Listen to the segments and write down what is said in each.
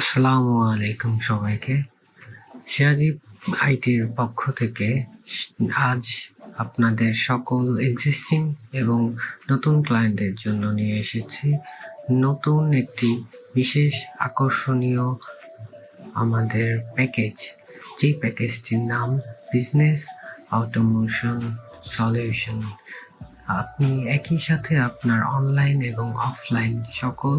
আসসালামু আলাইকুম সবাইকে। সিরাজি আইটির পক্ষ থেকে আজ আপনাদের সকল এক্সিস্টিং এবং নতুন ক্লায়েন্টদের জন্য নিয়ে এসেছি। নতুন একটি বিশেষ আকর্ষণীয় আমাদের প্যাকেজ যেই প্যাকেজটির নাম বিজনেস অটোমোশন সলিউশন আপনি একই সাথে আপনার অনলাইন এবং অফলাইন সকল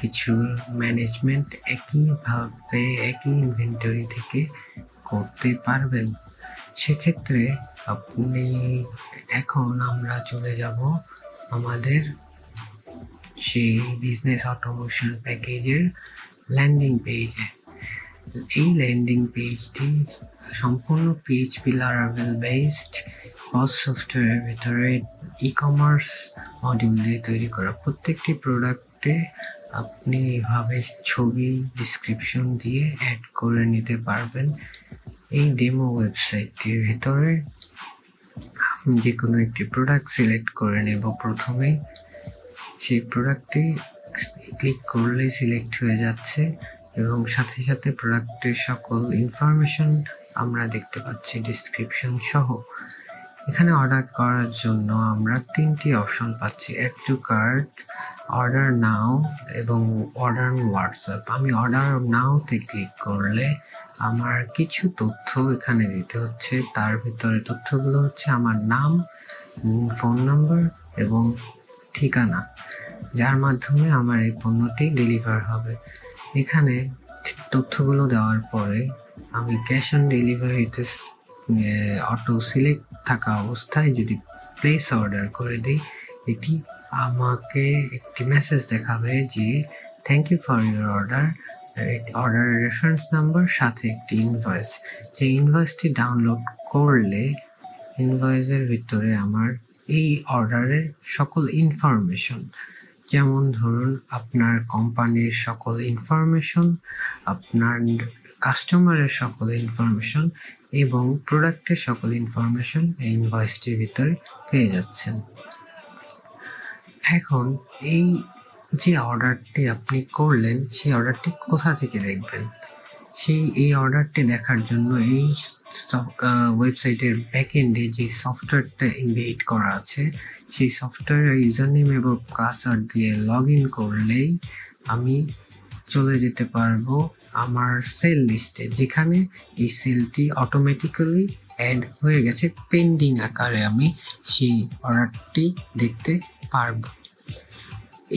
কিছুর ম্যানেজমেন্ট একইভাবে, একই ইনভেন্টরি থেকে করতে পারবেন। সেক্ষেত্রে আপনি এখন আমরা চলে যাব আমাদের সেই বিজনেস অটোমোশন প্যাকেজের ল্যান্ডিং পেজে এই ল্যান্ডিং পেজটি সম্পূর্ণ পিএইচপি লারাভেল বেসড পজ সফটওয়্যারের ভিতরে ই কমার্স মডিউল দিয়ে তৈরি করা। প্রত্যেকটি প্রোডাক্টে আপনি এভাবে ছবি ডিসক্রিপশন দিয়ে অ্যাড করে নিতে পারবেন এই ডেমো ওয়েবসাইটটির ভিতরে। আমি যে কোনো একটি প্রোডাক্ট সিলেক্ট করে নেব প্রথমেই সেই প্রোডাক্টটি ক্লিক করলেই সিলেক্ট হয়ে যাচ্ছে এবং সাথে সাথে প্রোডাক্টের সকল ইনফরমেশন আমরা দেখতে পাচ্ছি ডিসক্রিপশন সহ। এখানে অর্ডার করার জন্য আমরা তিনটি অপশন পাচ্ছি। Add to cart order now এবং অর্ডার হোয়াটসঅ্যাপ আমি অর্ডার নাওতে ক্লিক করলে আমার কিছু তথ্য এখানে দিতে হচ্ছে। তার ভিতরে তথ্যগুলো হচ্ছে আমার নাম ফোন নাম্বার এবং ঠিকানা, যার মাধ্যমে আমার এই পণ্যটি ডেলিভার হবে। এখানে তথ্যগুলো দেওয়ার পরে আমি ক্যাশ অন ডেলিভারিতে অটো সিলেক্ট থাকা অবস্থায় যদি প্লেস অর্ডার করে দিই, এটি আমাকে একটি মেসেজ দেখাবে যে thank you for your order order reference number সাথে একটি ইনভয়েস যে ইনভয়েসটি ডাউনলোড করলে ইনভয়েসের ভিতরে আমার এই অর্ডারের সকল ইনফরমেশন যেমন ধরুন আপনার কোম্পানির সকল ইনফরমেশন আপনার কাস্টমারের সকল ইনফরমেশন এবং প্রোডাক্টের সকল ইনফরমেশন এই ইনভয়েসটির ভিতরে পেয়ে যাচ্ছেন। এখন এই যে অর্ডারটি আপনি করলেন, সেই অর্ডারটি কোথা থেকে দেখবেন? সেই, এই অর্ডারটি দেখার জন্য এই ওয়েবসাইটের ব্যাকএন্ডে যে সফটওয়্যারটা ইনভেট করা আছে, সেই সফটওয়্যারের ইউজার নেম এবং পাসওয়ার্ড দিয়ে লগ ইন করলেই আমি চলে যেতে পারব আমার সেল লিস্টে যেখানে এই সেলটি অটোমেটিক্যালি অ্যাড হয়ে গেছে পেন্ডিং আকারে আমি সেই অর্ডারটি দেখতে পারব।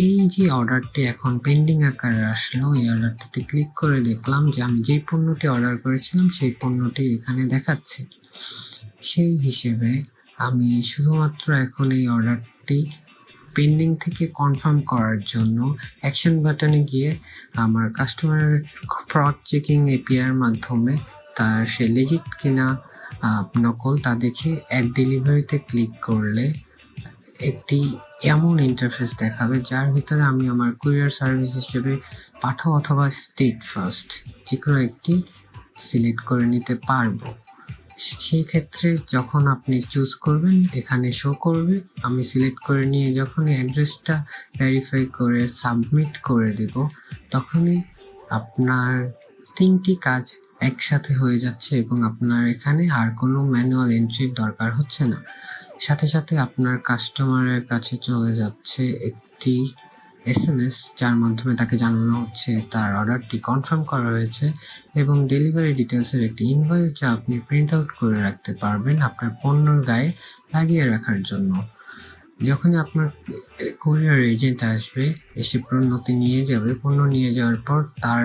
এই যে অর্ডারটি এখন পেন্ডিং আকারে আসলো, এই অর্ডারটিতে ক্লিক করে দেখলাম যে আমি যেই পণ্যটি অর্ডার করেছিলাম সেই পণ্যটি এখানে দেখাচ্ছে। সেই হিসেবে আমি শুধুমাত্র এখন এই অর্ডারটি পেন্ডিং থেকে কনফার্ম করার জন্য অ্যাকশন বাটনে গিয়ে আমার কাস্টমার ফ্রড চেকিং এপিআর মাধ্যমে তার সে লেজিট কিনা নকল তা দেখে অ্যাড ডেলিভারিতে ক্লিক করলে একটি এমন ইন্টারফেস দেখাবে যার ভিতরে আমি আমার কুরিয়ার সার্ভিস হিসেবে পাঠাও অথবা স্টেট ফার্স্ট যে কোনো একটি সিলেক্ট করে নিতে পারব। সেই ক্ষেত্রে যখন আপনি চুজ করবেন, এখানে শো করবে। আমি সিলেক্ট করে নিয়ে যখন অ্যাড্রেসটা ভেরিফাই করে সাবমিট করে দেব, তখনই আপনার তিনটি কাজ একসাথে হয়ে যাচ্ছে এবং আপনার এখানে আর কোনো ম্যানুয়াল এন্ট্রির দরকার হচ্ছে না। সাথে সাথে আপনার কাস্টমারের কাছে চলে যাচ্ছে একটি এস এম এস যার মাধ্যমে তাকে জানানো হচ্ছে, তার অর্ডারটি কনফার্ম করা হয়েছে এবং ডেলিভারি ডিটেলসের একটি ইনভয়েস যা আপনি প্রিন্ট আউট করে রাখতে পারবেন আপনার পণ্যর গায়ে লাগিয়ে রাখার জন্য। যখনই আপনার কুরিয়ার এজেন্ট আসবে, এসে পণ্যটি নিয়ে যাবে, পণ্য নিয়ে যাওয়ার পর তার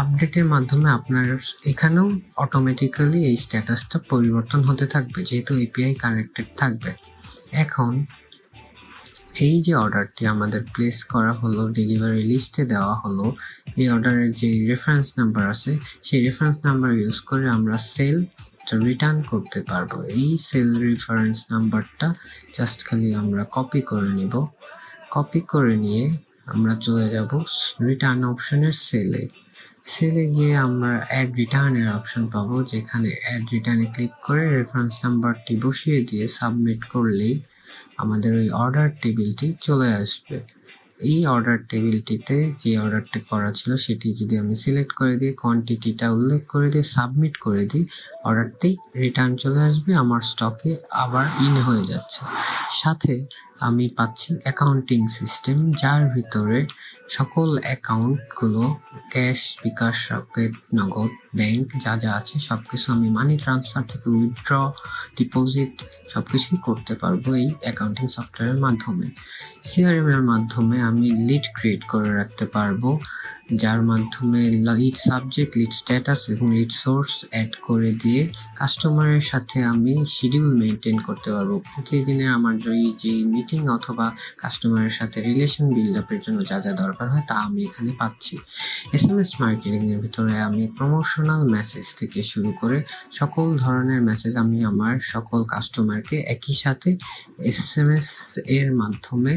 আপডেটের মাধ্যমে আপনার এখানেও অটোমেটিক্যালি এই স্ট্যাটাসটা পরিবর্তন হতে থাকবে, যেহেতু এপিআই কানেক্টেড থাকবে। এখন এই যে অর্ডারটি আমাদের প্লেস করা হলো ডেলিভারি লিস্টে দেওয়া হলো, এই অর্ডারের যে রেফারেন্স নাম্বার আছে, সেই রেফারেন্স নাম্বার ইউজ করে আমরা সেল রিটার্ন করতে পারব। এই সেল রেফারেন্স নাম্বারটা জাস্ট খালি আমরা কপি করে নিব। কপি করে নিয়ে আমরা চলে যাব রিটার্ন অপশনের সেলে সেলে গিয়ে আমরা অ্যাড রিটার্নের অপশন পাবো, যেখানে অ্যাড রিটার্নে ক্লিক করে রেফারেন্স নাম্বারটি বসিয়ে দিয়ে সাবমিট করলেই আমাদের ওই অর্ডার টেবিলটি চলে আসবে। এই অর্ডার টেবিলটিতে যে অর্ডারটি করা ছিল, সেটি যদি আমি সিলেক্ট করে দিই কোয়ান্টিটিটা উল্লেখ করে দিই সাবমিট করে দিই অর্ডারটি রিটার্ন চলে আসবে, আমার স্টকে আবার ইন হয়ে যাচ্ছে। সাথে আমি পাচ্ছি অ্যাকাউন্টিং সিস্টেম যার ভিতরে সকল অ্যাকাউন্টগুলো cash bKash, rocket, Nagad bank যা যা আছে সব কিছু আমি মানি ট্রান্সফার থেকে উইথড্র ডিপোজিট সব কিছুই করতে পারব এই অ্যাকাউন্টিং সফটওয়্যারের মাধ্যমে। সিআরএম এর মাধ্যমে আমি লিড ক্রিয়েট করে রাখতে পারব, যার মাধ্যমে লিড সাবজেক্ট লিড স্ট্যাটাস এবং লিড সোর্স অ্যাড করে দিয়ে কাস্টমারের সাথে আমি শিডিউল মেনটেন করতে পারব। প্রতিদিনের আমার যে যে মিটিং অথবা কাস্টমারের সাথে রিলেশন বিল্ড আপের জন্য যা যা দরকার হয় তা আমি এখানে পাচ্ছি। এস এম এস মার্কেটিংয়ের ভিতরে আমি প্রমোশনাল মেসেজ থেকে শুরু করে সকল ধরনের মেসেজ আমি আমার সকল কাস্টমারকে একই সাথে এস এম এস এর মাধ্যমে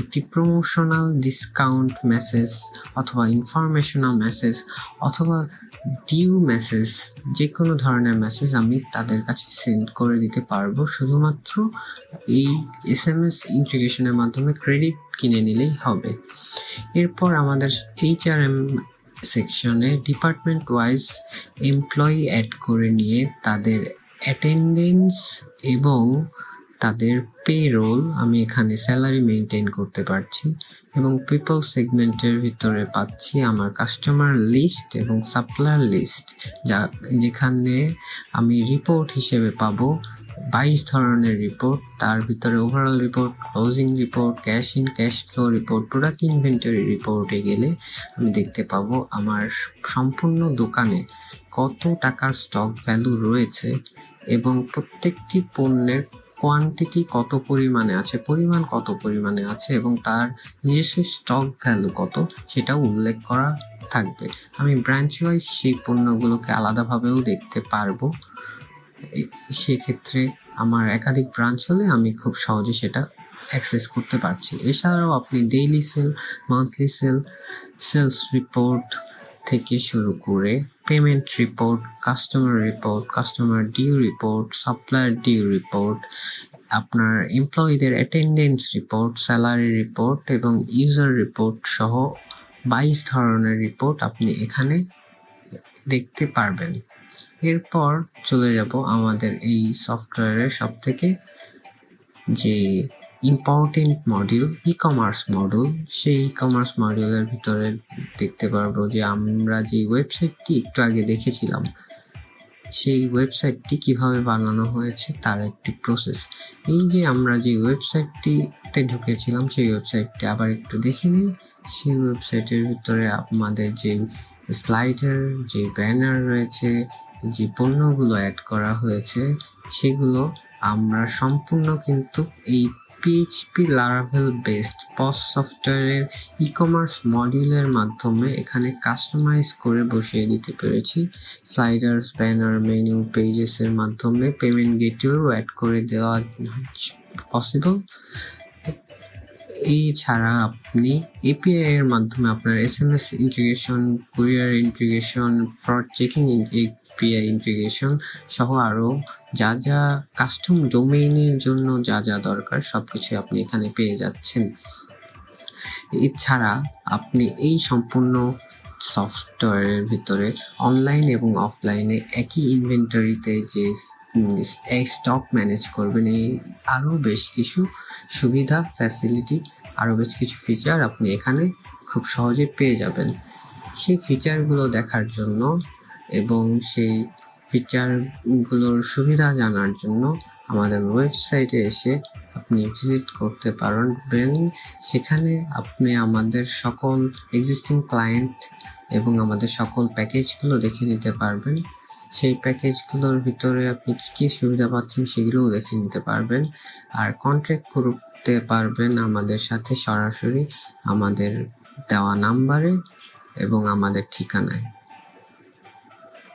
একটি প্রমোশনাল ডিসকাউন্ট মেসেজ অথবা ইনফরমেশনাল মেসেজ অথবা ডিউ মেসেজ যে কোনো ধরনের মেসেজ আমি তাদের কাছে সেন্ড করে দিতে পারব। শুধুমাত্র এই এস এম এস ইন্টিগ্রেশনের মাধ্যমে ক্রেডিট কিনে নিলেই হবে। এরপর আমাদের এইচ আর এম সেকশনে ডিপার্টমেন্ট ওয়াইজ এমপ্লয়ি অ্যাড করে নিয়ে তাদের অ্যাটেন্ডেন্স এবং তাদের পে রোল আমি এখানে স্যালারি মেনটেন করতে পারছি এবং পিপল সেগমেন্টের ভিতরে পাচ্ছি আমার কাস্টমার লিস্ট এবং সাপ্লায়ার লিস্ট যা যেখানে আমি রিপোর্ট হিসেবে পাবো বাইশ ধরনের রিপোর্ট তার ভিতরে overall report closing report cash in cash flow report product inventory রিপোর্টে গেলে আমি দেখতে পাবো আমার সম্পূর্ণ দোকানে কত টাকার স্টক ভ্যালু রয়েছে এবং প্রত্যেকটি পণ্যের কোয়ান্টিটি কত পরিমাণে আছে, পরিমাণ কত পরিমাণে আছে এবং তার নিজস্ব স্টক ভ্যালু কত, সেটাও উল্লেখ করা থাকবে। আমি ব্রাঞ্চ ওয়াইজ সেই পণ্যগুলোকে আলাদাভাবেও দেখতে পারব। সেক্ষেত্রে আমার একাধিক ব্রাঞ্চ হলে আমি খুব সহজে সেটা অ্যাক্সেস করতে পারছি। এছাড়াও আপনি daily sale monthly sale sales report থেকে শুরু করে payment report customer report customer due report supplier due report আপনার এমপ্লয়ীদের অ্যাটেন্ডেন্স রিপোর্ট স্যালারি রিপোর্ট এবং ইউজার রিপোর্ট সহ বাইশ ধরনের রিপোর্ট আপনি এখানে দেখতে পারবেন। এরপর চলে যাব আমাদের এই সফটওয়্যারের সব থেকে যে important module e commerce module সেই ই কমার্স মডিউলের ভিতরে দেখতে পারব যে আমরা যে ওয়েবসাইটটি একটু আগে দেখেছিলাম, সেই ওয়েবসাইটটি কীভাবে বানানো হয়েছে তার একটি প্রসেস এই যে আমরা যে ওয়েবসাইটটিতে ঢুকেছিলাম, সেই ওয়েবসাইটটি আবার একটু দেখে নিই। সেই ওয়েবসাইটের ভিতরে আমাদের যে স্লাইডার যে ব্যানার রয়েছে, যে পণ্যগুলো অ্যাড করা হয়েছে, সেগুলো আমরা সম্পূর্ণ কিন্তু এই পিএইচপি লারাভেল বেসড পস সফটওয়্যারের ই কমার্স মডিউলের মাধ্যমে এখানে কাস্টমাইজ করে বসিয়ে দিতে পেরেছি। স্লাইডার্স ব্যানার মেনু পেজেসের মাধ্যমে পেমেন্ট গেটওয়েও অ্যাড করে দেওয়া পসিবল এছাড়া আপনি এপিআই এর মাধ্যমে আপনার S M S integration courier integration fraud checking API integration সহ আরও যা যা কাস্টম ডোমেইনের জন্য যা যা দরকার সব কিছু আপনি এখানে পেয়ে যাচ্ছেন। এছাড়া আপনি এই সম্পূর্ণ সফটওয়্যারের ভিতরে অনলাইন এবং অফলাইনে একই ইনভেন্টরিতে যে স্টক ম্যানেজ করবেন, এই আরও বেশ কিছু সুবিধা ফ্যাসিলিটি আরও বেশ কিছু ফিচার আপনি এখানে খুব সহজে পেয়ে যাবেন। সেই ফিচারগুলো দেখার জন্য এবং সেই ফিচারগুলোর সুবিধা জানার জন্য আমাদের ওয়েবসাইটে এসে আপনি ভিজিট করতে পারবেন সেখানে আপনি আমাদের সকল এক্সিস্টিং ক্লায়েন্ট এবং আমাদের সকল প্যাকেজগুলো দেখে নিতে পারবেন। সেই প্যাকেজগুলোর ভিতরে আপনি কী কী সুবিধা পাচ্ছেন সেগুলোও দেখে নিতে পারবেন। আর কন্ট্যাক্ট করতে পারবেন আমাদের সাথে সরাসরি আমাদের দেওয়া নাম্বারে এবং আমাদের ঠিকানায়।